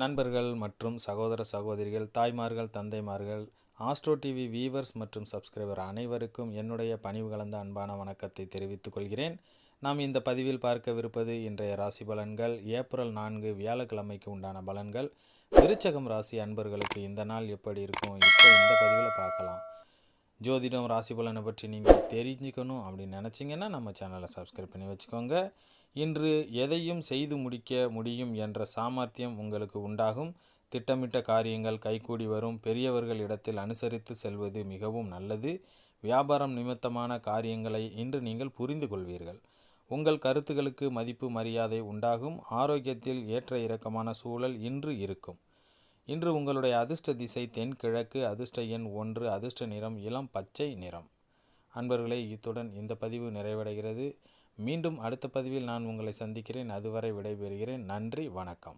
நண்பர்கள் மற்றும் சகோதர சகோதரிகள் தாய்மார்கள் தந்தைமார்கள் ஆஸ்ட்ரோ டிவி வீவர்ஸ் மற்றும் சப்ஸ்கிரைபர் அனைவருக்கும் என்னுடைய பணிவு கலந்த அன்பான வணக்கத்தை தெரிவித்துக் கொள்கிறேன். நாம் இந்த பதிவில் பார்க்கவிருப்பது இன்றைய ராசி பலன்கள். ஏப்ரல் நான்கு வியாழக்கிழமைக்கு உண்டான பலன்கள். விருச்சகம் ராசி அன்பர்களுக்கு இந்த நாள் எப்படி இருக்கும்? இப்போ இந்த பதிவில் பார்க்கலாம். ஜோதிடம் ராசி பலனை பற்றி நீங்கள் தெரிஞ்சுக்கணும் அப்படின்னு நினச்சிங்கன்னா நம்ம சேனலை சப்ஸ்கிரைப் பண்ணி வச்சுக்கோங்க. இன்று எதையும் செய்து முடிக்க முடியும் என்ற சாமர்த்தியம் உங்களுக்கு உண்டாகும். திட்டமிட்ட காரியங்கள் கைகூடி வரும். பெரியவர்கள் இடத்தில் அனுசரித்து செல்வது மிகவும் நல்லது. வியாபாரம் நிமித்தமான காரியங்களை இன்று நீங்கள் புரிந்து கொள்வீர்கள். உங்கள் கருத்துகளுக்கு மதிப்பு மரியாதை உண்டாகும். ஆரோக்கியத்தில் ஏற்ற இறக்கமான சூழல் இன்று இருக்கும். இன்று உங்களுடைய அதிர்ஷ்ட திசை தென்கிழக்கு அதிர்ஷ்ட எண் ஒன்று அதிர்ஷ்ட நிறம் இளம் பச்சை நிறம். அன்பர்களே இத்துடன் இந்த பதிவு நிறைவடைகிறது. மீண்டும் அடுத்த பதிவில் நான் உங்களை சந்திக்கிறேன். அதுவரை விடைபெறுகிறேன். நன்றி. வணக்கம்.